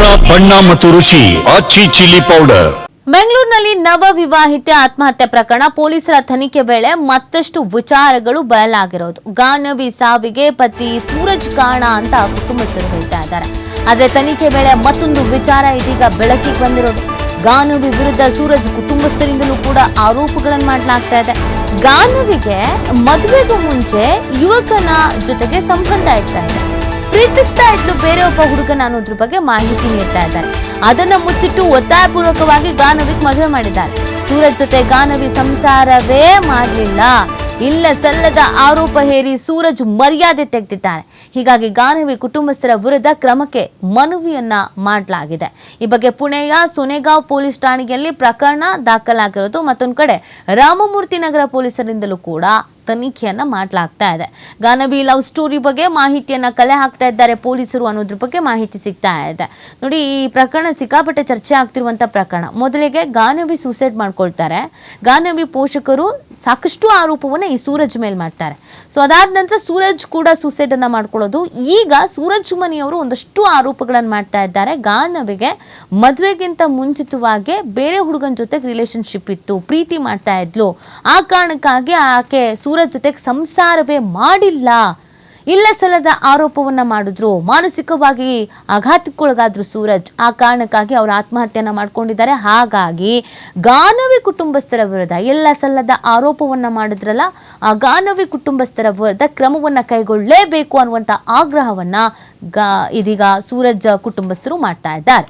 ಖಾರ ಬಣ್ಣ ಮತ್ತು ರುಚಿ ಆಚಿ ಚಿಲ್ಲಿ ಪೌಡರ್. ಬೆಂಗಳೂರಿನಲ್ಲಿ ನವ ವಿವಾಹಿತೆ ಆತ್ಮಹತ್ಯೆ ಪ್ರಕರಣ ಪೊಲೀಸರ ತನಿಖೆ ವೇಳೆ ಮತ್ತಷ್ಟು ವಿಚಾರಗಳು ಬಯಲಾಗಿರೋದು. ಗಾನವಿ ಸಾವಿಗೆ ಪತಿ ಸೂರಜ್ ಕಾಣ ಅಂತ ಕುಟುಂಬಸ್ಥರು ಹೇಳ್ತಾ ಇದ್ದಾರೆ. ಆದ್ರೆ ತನಿಖೆ ವೇಳೆ ಮತ್ತೊಂದು ವಿಚಾರ ಇದೀಗ ಬೆಳಕಿಗೆ ಬಂದಿರೋದು. ಗಾನವಿ ವಿರುದ್ಧ ಸೂರಜ್ ಕುಟುಂಬಸ್ಥರಿಂದಲೂ ಕೂಡ ಆರೋಪಗಳನ್ನು ಮಾಡಲಾಗ್ತಾ ಇದೆ. ಗಾನವಿಗೆ ಮದುವೆಗೂ ಮುಂಚೆ ಯುವಕನ ಜೊತೆಗೆ ಸಂಬಂಧ ಇರ್ತಾ ಇದೆ. ಪ್ರೀತಿಸ್ತಾ ಇದ್ಲು ಬೇರೆ ಒಬ್ಬ ಹುಡುಗನ ಅನ್ನೋದ್ರ ಬಗ್ಗೆ ಮಾಹಿತಿ ನೀಡ್ತಾ ಇದ್ದಾರೆ. ಅದನ್ನ ಮುಚ್ಚಿಟ್ಟು ಒತ್ತಾಯಪೂರ್ವಕವಾಗಿ ಗಾನವಿಗೆ ಮದುವೆ ಮಾಡಿದ್ದಾರೆ. ಸೂರಜ್ ಜೊತೆ ಗಾನವಿ ಸಂಸಾರವೇ ಮಾಡಲಿಲ್ಲ. ಇಲ್ಲ ಸಲ್ಲದ ಆರೋಪ ಹೇರಿ ಸೂರಜ್ ಮರ್ಯಾದೆ ತೆಗೆದಿದ್ದಾರೆ. ಹೀಗಾಗಿ ಗಾನವಿ ಕುಟುಂಬಸ್ಥರ ವಿರುದ್ಧ ಕ್ರಮಕ್ಕೆ ಮನವಿಯನ್ನ ಮಾಡಲಾಗಿದೆ. ಈ ಬಗ್ಗೆ ಪುಣೆಯ ಸೊನೆಗಾಂವ್ ಪೊಲೀಸ್ ಠಾಣೆಯಲ್ಲಿ ಪ್ರಕರಣ ದಾಖಲಾಗಿರೋದು ಮತ್ತೊಂದು ಕಡೆ ರಾಮಮೂರ್ತಿ ನಗರ ಪೊಲೀಸರಿಂದಲೂ ಕೂಡ ತನಿಖೆಯನ್ನ ಮಾಡಲಾಗ್ತಾ ಇದೆ. ಗಾನವಿ ಲವ್ ಸ್ಟೋರಿ ಬಗ್ಗೆ ಮಾಹಿತಿಯನ್ನ ಕಲೆ ಹಾಕ್ತಾ ಇದ್ದಾರೆ. ಪೊಲೀಸರು ಅನ್ನೋದ್ರ ಬಗ್ಗೆ ಮಾಹಿತಿ ಸಿಗ್ತಾ ಇದೆ. ನೋಡಿ, ಈ ಪ್ರಕರಣ ಸಿಕ್ಕಾಪಟ್ಟೆ ಚರ್ಚೆ ಆಗ್ತಿರುವಂತ ಪ್ರಕರಣ. ಮೊದಲಿಗೆ ಗಾನವಿ ಸೂಸೈಡ್ ಮಾಡ್ಕೊಳ್ತಾರೆ. ಗಾನವಿ ಪೋಷಕರು ಸಾಕಷ್ಟು ಆರೋಪವನ್ನ ಈ ಸೂರಜ್ ಮೇಲೆ ಮಾಡ್ತಾರೆ. ಸೊ ಅದಾದ ನಂತರ ಸೂರಜ್ ಕೂಡ ಸೂಸೈಡ್ ಅನ್ನ ಮಾಡ್ಕೊಳ್ಳೋದು. ಈಗ ಸೂರಜ್ ಮನಿಯವರು ಒಂದಷ್ಟು ಆರೋಪಗಳನ್ನು ಮಾಡ್ತಾ ಇದ್ದಾರೆ. ಗಾನವಿಗೆ ಮದುವೆಗಿಂತ ಮುಂಚಿತವಾಗಿ ಬೇರೆ ಹುಡುಗನ ಜೊತೆ ರಿಲೇಶನ್ಶಿಪ್ ಇತ್ತು. ಪ್ರೀತಿ ಮಾಡ್ತಾ ಇದ್ಲು. ಆ ಕಾರಣಕ್ಕಾಗಿ ಆಕೆ ಸೂರಜ್ ಜೊತೆಗೆ ಸಂಸಾರವೇ ಮಾಡಿಲ್ಲ. ಇಲ್ಲ ಸಲ್ಲದ ಆರೋಪವನ್ನ ಮಾಡಿದ್ರು. ಮಾನಸಿಕವಾಗಿ ಆಘಾತಕ್ಕೊಳಗಾದ್ರು ಸೂರಜ್. ಆ ಕಾರಣಕ್ಕಾಗಿ ಅವರು ಆತ್ಮಹತ್ಯೆಯನ್ನು ಮಾಡ್ಕೊಂಡಿದ್ದಾರೆ. ಹಾಗಾಗಿ ಗಾನವಿ ಕುಟುಂಬಸ್ಥರ ವಿರುದ್ಧ ಎಲ್ಲ ಸಲ್ಲದ ಆರೋಪವನ್ನ ಮಾಡಿದ್ರಲ್ಲ, ಆ ಗಾನವಿ ಕುಟುಂಬಸ್ಥರ ವಿರುದ್ಧ ಕ್ರಮವನ್ನ ಕೈಗೊಳ್ಳಲೇಬೇಕು ಅನ್ನುವಂತ ಆಗ್ರಹವನ್ನ ಗಾ ಇದೀಗ ಸೂರಜ್ ಕುಟುಂಬಸ್ಥರು ಮಾಡ್ತಾ ಇದ್ದಾರೆ.